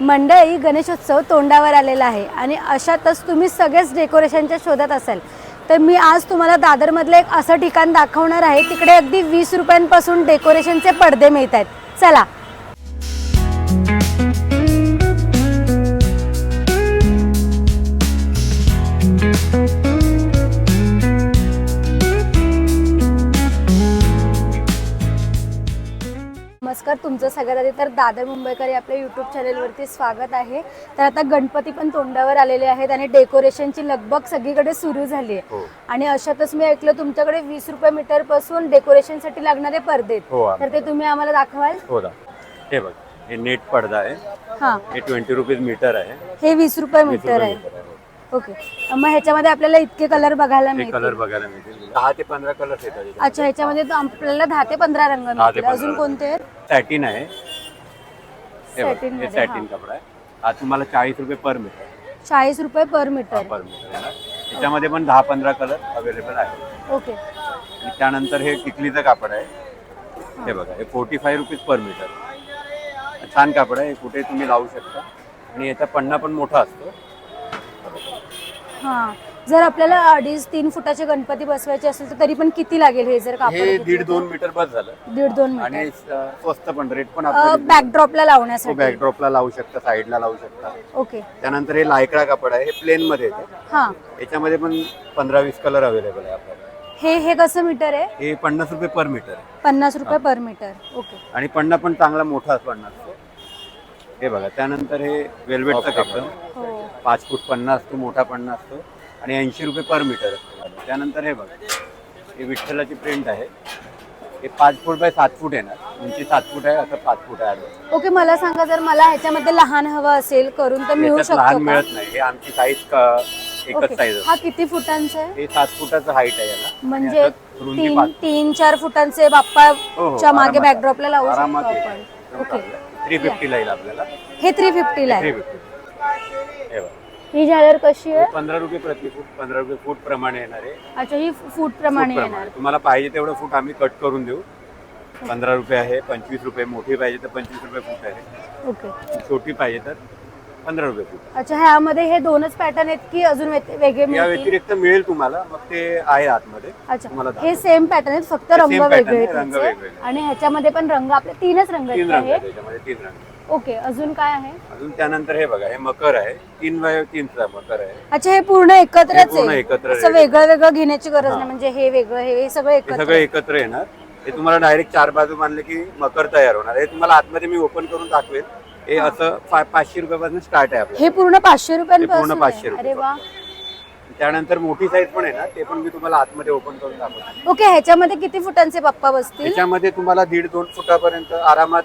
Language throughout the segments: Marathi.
मंडळी गणेशोत्सव तोंडावर आलेला आहे आणि अशातच तुम्ही सगळेच डेकोरेशनच्या शोधात असाल. तर मी आज तुम्हाला दादरमधलं एक असं ठिकाण दाखवणार आहे. तिकडे अगदी वीस रुपयांपासून डेकोरेशनचे पडदे मिळत आहेत चला नमस्कार तुमचं सगळ्यात आधी तर दादर मुंबईकर या आपल्या यूट्यूब चॅनेलवरती स्वागत आहे. तर आता गणपती पण तोंडावर आलेले आहेत आणि डेकोरेशनची लगबग सगळीकडे सुरू झाली आहे. हो. आणि अशातच मी ऐकलं तुमच्याकडे वीस रुपये मीटरपासून डेकोरेशनसाठी लागणारे पडदे आहेत. हो तर ते तुम्ही आम्हाला दाखवाल? हो दा हे बघ हे नेट पडदा आहे. हा. हे ट्वेंटी रुपीज मीटर आहे. हे वीस रुपये मीटर आहे. ओके. मग ह्याच्यामध्ये आपल्याला इतके कलर बघायला हे कलर मिळतील बघायला मिळतील. दहा ते पंधरा कलर येतात. अच्छा ह्याच्यामध्ये आपल्याला दहा ते पंधरा रंग ते मिळतील. अजून. कोणते आहेत? सॅटिन आहे. हे बघ, सॅटिन हे मध्ये, सॅटिन कपडा आहे. हा तुम्हाला चाळीस रुपये पर मीटर चाळीस रुपये पर मीटर पर मीटर त्याच्यामध्ये पण दहा पंधरा कलर अवेलेबल आहे ओके. आणि त्यानंतर हे टिकलीचं कापड आहे. हे. बघा हे forty five rupees per meter छान कापड आहे. हे कुठे तुम्ही लावू शकता. आणि याचा पन्ना पण मोठा असतो. हा. जर आपल्याला अडीच तीन फुटाचे गणपती बसवायचे असेल तर तरी पण किती लागेल हे जर कापड हे घेतलं दीड तर? दोन मीटर बस झालं. दीड दोन आणि मीटर स्वस्त पण रेट पण बॅकड्रॉपला लावण्यासाठी. बॅकड्रॉपला लावू शकता साईडला लावू शकता. ओके. त्यानंतर हे लायक्रा कापड आहे हे प्लेन मध्ये येते. हा. याच्यामध्ये पण पंधरा वीस कलर अवेलेबल आहे आपल्याला. हे हे कसं मीटर आहे? हे पन्नास रुपये पर मीटर आहे. पन्नास रुपये पर मीटर ओके. आणि पन्ना पण चांगला मोठा पन्ना असतो हे बघा त्यानंतर हे वेल्वेटचं कापड. हो. पाच फूट पन्ना असतो मोठा पन्ना असतो आणि ऐंशी रुपये पर मीटर असतो. त्यानंतर हे बघा हे विठ्ठलाची प्रिंट आहे. हे पाच फूट बाय सात फूट येणार. उंची सात फूट आहे असं पाच फूट आहे. ओके मला सांगा जर मला ह्याच्यामध्ये लहान हवं असेल करून तर मिळू याच्यात लहान शकतो का? मिळत नाही. हे आमची साईज एकच ओके. साईज हा किती फुटांचा आहे? हे सात फुटाचं हाईट आहे याला. आणि म्हणजे रुंदी तीन पाच तीन चार फुटांचे हो, बाप्पाच्या हो, मागे आरामात. बॅकड्रॉपला लावू शकतो आरामात आपण. ओके. थ्री फिफ्टीला येईल आपल्याला. हे थ्री फिफ्टीला थ्री आहे. फिफ्टी हे झालर कशी आहे? पंधरा रुपये प्रति फूट पंधरा रुपये फूट प्रमाणे येणार आहे. अच्छा ही फूट प्रमाणे फूट येणार. प्रमाणे. तुम्हाला पाहिजे तेवढं फूट आम्ही कट करून देऊ. पंधरा रुपये आहे पंचवीस रुपये मोठी पाहिजे तर पंचवीस रुपये फूट आहे. ओके. छोटी पाहिजे तर पंधरा रुपये फूट. अच्छा ह्यामध्ये हे दोनच पॅटर्न आहेत की अजून वेग- वेगळे या मिळतील? व्यतिरिक्त मिळेल तुम्हाला मग ते आहे आतमध्ये. अच्छा तुम्हाला हे सेम पॅटर्न आहेत फक्त हे रंग वेगळे pattern आहे, आहेत रंग त्याचे. वेगवेगळे. आणि ह्याच्यामध्ये पण रंग आपले तीनच रंग तीन आहेत. रंग हे आहेत त्याच्यामध्ये तीन रंग. ओके अजून काय आहे? अजून त्यानंतर हे बघा हे मकर आहे. तीन बाय तीनचा मकर आहे. अच्छा हे पूर्ण एकत्रच पूर्ण आहे. एकत्र असं आहे. वेगळं वेगळं घेण्याची गरज. नाही म्हणजे हे वेगळं हे हे सगळं हे एकत्र सगळं एकत्र येणार. हे तुम्हाला डायरेक्ट चार बाजू बांधले की मकर तयार होणार. हे तुम्हाला आतमध्ये मी ओपन करून दाखवेल. हे असं पा- पाचशे रुपयापासून स्टार्ट आहे आपलं हे पूर्ण पाचशे रुपयांपासून पूर्ण 500 आहे. रुपये. अरे वा. त्यानंतर मोठी साईज पण आहे ना ते पण मी तुम्हाला आतमध्ये ओपन करून दाखवतो. ओके ह्याच्यामध्ये किती फुटांचे बाप्पा बसतील? त्याच्यामध्ये तुम्हाला दीड दोन फुटापर्यंत आरामात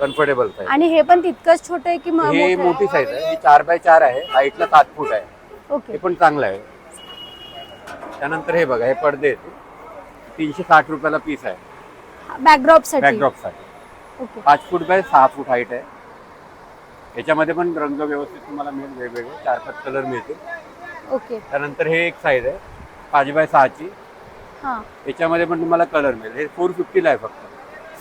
कम्फर्टेबल आणि हे पण तितकंच छोटे आहे की म- हे मोठं मोठी साईज आहे. ही चार बाय चार आहे. हाईटला सात फूट आहे. आहे? ओके. हे पण चांगलं आहे. त्यानंतर हे बघा हे पडदे आहेत. तीनशे साठ रुपयाला पीस आहे. बॅकड्रॉपसाठी. बॅकड्रॉपसाठी. ओके. पाच फूट बाय सहा फूट हाईट आहे. याच्यामध्ये पण रंग व्यवस्थित तुम्हाला मिळेल वेगवेगळे. चार पाच कलर मिळतील. ओके. त्यानंतर हे एक साईज आहे. पाच बाय सहाची. हा. याच्यामध्ये पण तुम्हाला कलर मिळेल. हे फोर फिफ्टीला आहे फक्त.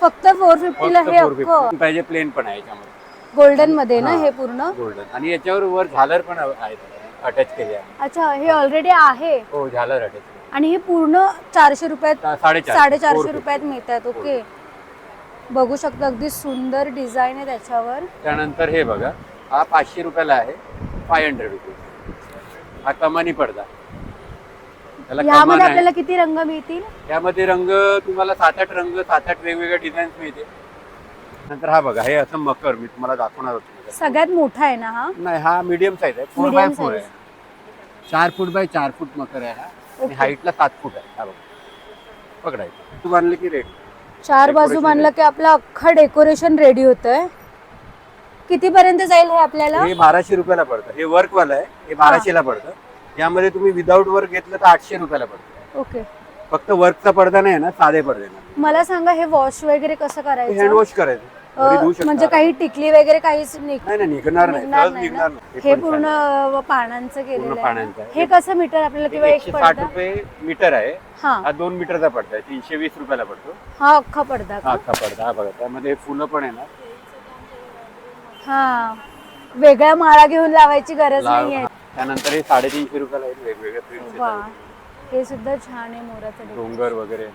फक्त फोर फिफ्टीला हे फोर अख्खं फिफ्टी पाहिजे प्लेन पण आहे याच्यामध्ये गोल्डनमध्ये ना हा. हे पूर्ण? गोल्डन आणि याच्यावर वर झालर पण आहेत. अटॅच केले आहे. अच्छा हे ऑलरेडी आहे? हो झालर अटॅच आणि हे पूर्ण चारशे रुपयात साडेचार साडेचारशे. रुपयात मिळतात. ओके बघू शकता अगदी सुंदर डिझाईन आहे त्याच्यावर. त्यानंतर हे बघा हा पाचशे रुपयाला आहे फाय हंड्रेड रुपीज हा कमानी पडदा. कमान आहे. आपल्याला किती रंग मिळतील? यामध्ये रंग तुम्हाला सात आठ रंग सात आठ वेगवेगळे डिझाईन मिळते नंतर हा बघा हे असं मकर मी तुम्हाला दाखवणार होतो. सगळ्यात मोठा आहे ना हा? नाही हा मीडियम साईज आहे. Four by Medium four size. आहे. चार फूट बाय चार फूट मकर आहे हा. आणि Okay. हाईटला सात फूट आहे. हा बघा. पकडायचं तू बांधले की रेट चार बाजू Decoration मानलं की आपलं अख्खं डेकोरेशन रेडी होतंय. किती पर्यंत जाईल हे आपल्याला? हे बाराशे रुपयाला पडतं. हे वर्क वाला आहे. हे बाराशेला पडतं. यामध्ये तुम्ही विदाऊट वर्क घेतलं तर आठशे रुपयाला पडतं. ओके. फक्त वर्कचा पडदा नाही ना साधे पडदे ना मला सांगा हे वॉश वगैरे कसं हँड करायचं वॉश करायचं. अ, घरी धुवू शकता. म्हणजे काही टिकली वगैरे काहीच निघ- नाही नाही निघणार नाही. निघणार सहज नाही निघणार? नाही. हे पण पूर्ण छान. अ, पानांचं केलेलं आहे. पानांचं? आहे. हे कसं मीटर आपल्याला किंवा एक एकशे साठ पडदा? रुपये मीटर आहे. हा. हा दोन मीटरचा पडदा आहे. तीनशे वीस रुपयाला पडतो. हा अख्खा पडदा हा अख्खा पडदा हा बघा. त्यामध्ये फुलं पण आहे ना. हा. वेगळ्या माळा घेऊन लावायची गरज लाव- नाहीये. त्यानंतर हे साडेतीनशे रुपयाला येईल वेगवेगळे प्रिंट वा. हे सुद्धा छान आहे मोराचं डोंगर वगैरे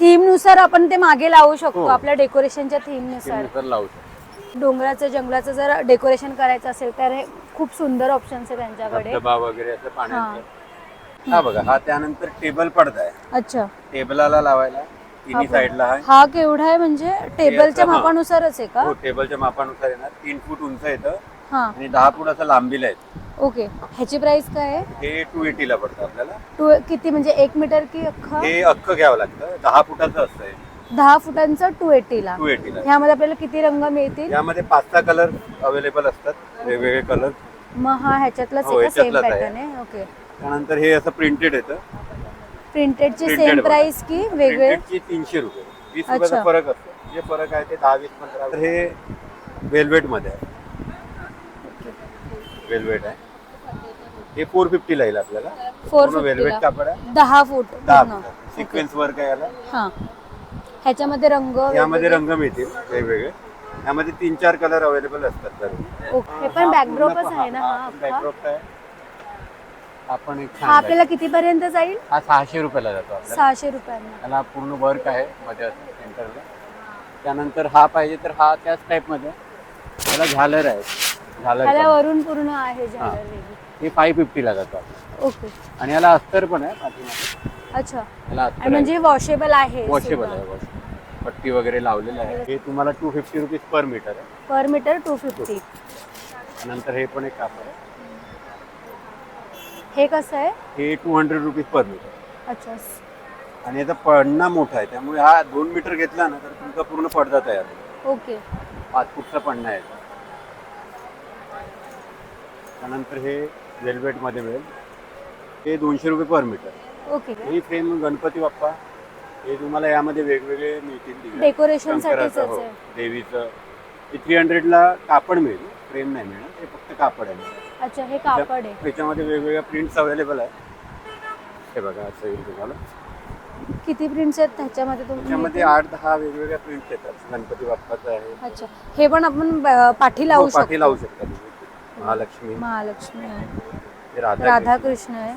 थीमनुसार आपण ते मागे लावू शकतो हो. आपल्या डेकोरेशनच्या थीमनुसार लावू शकतो. डोंगराचं जंगलाचं जर डेकोरेशन करायचं असेल तर हे खूप सुंदर ऑप्शन्स आहे त्यांच्याकडे. धबधबा वगैरे असं पाण्याचं. हा. बघा हा त्यानंतर टेबल पडदा आहे. अच्छा. टेबलाला लावायला तिन्ही हा साईडला आहे. हा केवढा आहे म्हणजे टेबलच्या हा. मापानुसारच आहे का? हो टेबलच्या मापानुसार येणार तीन फूट उंच येतं हा. आणि दहा फूट असं लांबीला आहे ओके. ह्याची प्राइस काय आहे? हे टू एटीला पडतं आपल्याला. टू किती म्हणजे एक मीटर की अख्खा? हे अख्खं घ्यावं लागतं. दहा फुटाचं असतं दहा फुटांचं टू एटीला टू एटीला ह्यामध्ये आपल्याला किती रंग मिळतील? यामध्ये पाच सहा कलर अवेलेबल असतात. वेगवेगळे कलर मग हा ह्याच्यातलाच हो, का सेम ह्याच्यातलाच आहे. पॅटर्न आहे? ओके. त्यानंतर हे असं प्रिंटेड येतं. प्रिंटेडची Printed सेम बघा. प्राइस की वेगळे? तीनशे रुपये. वीस रुपयाचा अच्छा. फरक असतो. जे फरक आहे ते दहा वीस पंधरा. तर हे वेल्वेटमध्ये आहे. वेल्वेट आहे. हे फोर फिफ्टीला येईल आपल्याला. फोर पूर्ण वेल्वेट कापड आहे. दहा फूट दहा पूर्ण. सिक्वेन्स वर्क आहे याला हा. ह्याच्यामध्ये रंग यामध्ये रंग मिळतील वेगवेगळे. यामध्ये तीन चार कलर अवेलेबल असतात तर. ओके हे पण बॅकड्रॉपच आहे ना? हा अख्खा? बॅकड्रॉप आहे. आपण एक हा आपल्याला किती पर्यंत जाईल? हा सहाशे रुपयाला जातो आपल्याला. सहाशे रुपयांना त्याला पूर्ण वर्क आहे मध्ये असं सेंटरला त्यानंतर हा पाहिजे तर हा त्याच टाईपमध्ये. त्याला झालर आहे. त्याला. वरून पूर्ण आहे. हे. फाय फिफ्टीला जातो. ओके. आणि याला अस्तर पण आहे पाठीमागे. अच्छा. याला आणि अस्तर म्हणजे वॉशेबल आहे वॉशेबल आहे पट्टी वगैरे लावलेलं आहे. हे तुम्हाला two fifty rupees per meter आहे. पर मीटर टू फिफ्टी नंतर हे पण एक कापड आहे. हे कसं आहे? हे two hundred rupees per meter अच्छा. आणि याचा पडणा मोठा आहे. त्यामुळे हा दोन मीटर घेतला ना तर तुमचा पूर्ण पडदा तयार ओके. पाच फूटचा पडणा आहे त्यानंतर हे वेल्वेटमध्ये मिळेल. हे दोनशे रुपये पर मीटर. ओके. ही फ्रेम गणपती बाप्पा. हे तुम्हाला यामध्ये वेगवेगळे मिळतील. डेकोरेशन हो, देवीचं. हे थ्री हंड्रेडला कापड मिळेल. फ्रेम नाही मिळणार. हे फक्त कापड आहे. अच्छा हे कापड आहे. त्याच्यामध्ये वेगवेगळ्या प्रिंट्स अवेलेबल आहे हे बघा असं येईल तुम्हाला. किती प्रिंट्स आहेत त्याच्यामध्ये त्याच्यामध्ये आठ दहा वेगवेगळ्या प्रिंट्स येतात. गणपती बाप्पाचं आहे. अच्छा. हे पण आपण पाठी लावू हो, पाठी शकतो. लावू शकता. महालक्ष्मी. महालक्ष्मी आहे. राधा राधाकृष्ण. आहे.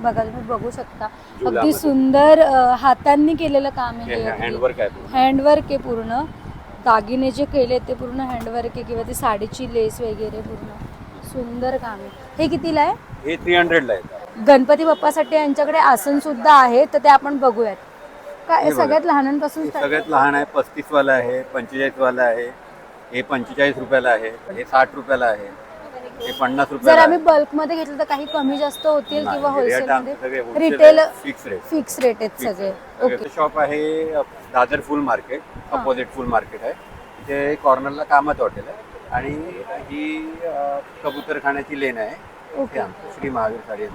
बघा तुम्ही बघू शकता. अगदी. सुंदर अ, हातांनी केलेलं काम आहे हे अगदी. हँडवर्क आहे पूर्ण. हँडवर्क आहे पूर्ण. दागिने जे केले ते पूर्ण हँडवर्क आहे किंवा ती साडीची लेस वगैरे पूर्ण. सुंदर काम आहे. हे कितीला आहे? हे थ्री हंड्रेडला येतात गणपती बाप्पासाठी यांच्याकडे आसन सुद्धा आहे तर ते आपण बघूयात. काय बघा. सगळ्यात लहानांपासून हे start सगळ्यात लहान आहे पस्तीस वाला आहे पंचेचाळीस वाला आहे हे पंचेचाळीस रुपयाला आहे हे साठ रुपयाला आहे हे पन्नास जर रुपयाला आम्ही बल्कमध्ये घेतलं तर काही कमी जास्त होतील किंवा होलसेल मध्ये? Retail fix rate fix rate आहेत सगळे. ओके शॉप आहे अ, दादर फुल मार्केट अपोजिट फुल मार्केट आहे. इथे कॉर्नरला कामत हॉटेल आहे. आणि ही अ, कबूतर खाण्याची लेन आहे ओके आमचं श्री महावीर साडी